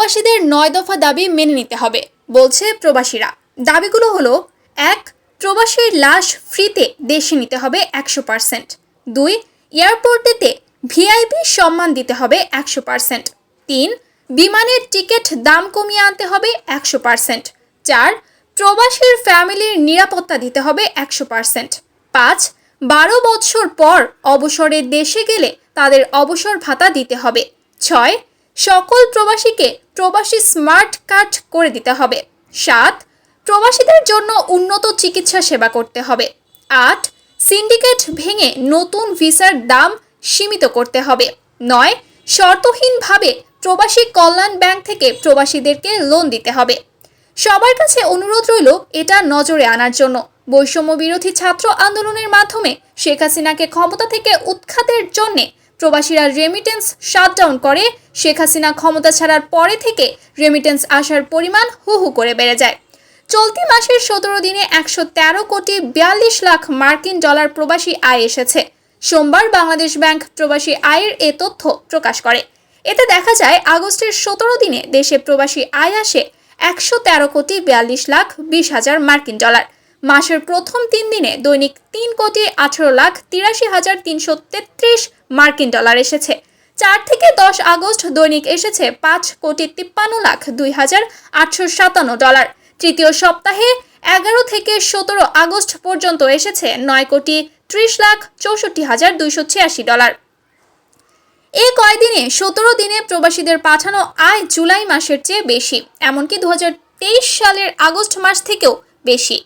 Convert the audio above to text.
প্রবাসীদের নয় দফা দাবি মেনে নিতে হবে, বলছে প্রবাসীরা। দাবিগুলো হলো, এক, প্রবাসীর লাশ ফ্রিতে দেশে নিতে হবে একশো পার্সেন্ট। দুই এয়ারপোর্টেতে ভিআইপি সম্মান দিতে হবে একশো পার্সেন্ট। তিন, বিমানের টিকিট দাম কমিয়ে আনতে হবে একশো পার্সেন্ট। চার, প্রবাসীর ফ্যামিলির নিরাপত্তা দিতে হবে একশো পার্সেন্ট। পাঁচ, বারো বৎসর পর অবসরে দেশে গেলে তাদের অবসর ভাতা দিতে হবে। ছয় সকল প্রবাসীকে প্রবাসী স্মার্ট কার্ড করে দিতে হবে। সাত, প্রবাসীদের জন্য উন্নত চিকিৎসা সেবা করতে হবে। আট, সিন্ডিকেট ভেঙে নতুন ভিসার দাম সীমিত করতে হবে। নয়, শর্তহীনভাবে প্রবাসী কল্যাণ ব্যাংক থেকে প্রবাসীদেরকে লোন দিতে হবে। সবার কাছে অনুরোধ রইল এটা নজরে আনার জন্য। বৈষম্য বিরোধী ছাত্র আন্দোলনের মাধ্যমে শেখ হাসিনাকে ক্ষমতা থেকে উৎখাতের জন্যে প্রবাসীরা রেমিটেন্স শাটডাউন করে। শেখ হাসিনা ক্ষমতা ছাড়ার পরে থেকে রেমিটেন্স আসার পরিমাণ হু হু করে বেড়ে যায়। চলতি মাসের সতেরো দিনে একশো তেরো কোটি বিয়াল্লিশ লাখ মার্কিন ডলার প্রবাসী আয় এসেছে। সোমবার বাংলাদেশ ব্যাংক প্রবাসী আয়ের এ তথ্য প্রকাশ করে। এতে দেখা যায়, আগস্টের সতেরো দিনে দেশে প্রবাসী আয় আসে একশো তেরো কোটি বিয়াল্লিশ লাখ বিশ হাজার মার্কিন ডলার। মাসের প্রথম তিন দিনে দৈনিক তিন কোটি আঠারো লাখ তিরাশি হাজার তিনশো তেত্রিশ মার্কিন ডলার এসেছে। চার থেকে দশ আগস্ট দৈনিক এসেছে পাঁচ কোটি তিপ্পান্ন লাখ দুই হাজার আটশো সাতান্ন ডলার। তৃতীয় সপ্তাহে এগারো থেকে সতেরো আগস্ট পর্যন্ত এসেছে নয় কোটি ত্রিশ লাখ চৌষট্টি হাজার দুইশো ছিয়াশি ডলার। এ কয়দিনে সতেরো দিনে প্রবাসীদের পাঠানো আয় জুলাই মাসের চেয়ে বেশি, এমনকি দু হাজার তেইশ সালের আগস্ট মাস থেকেও বেশি।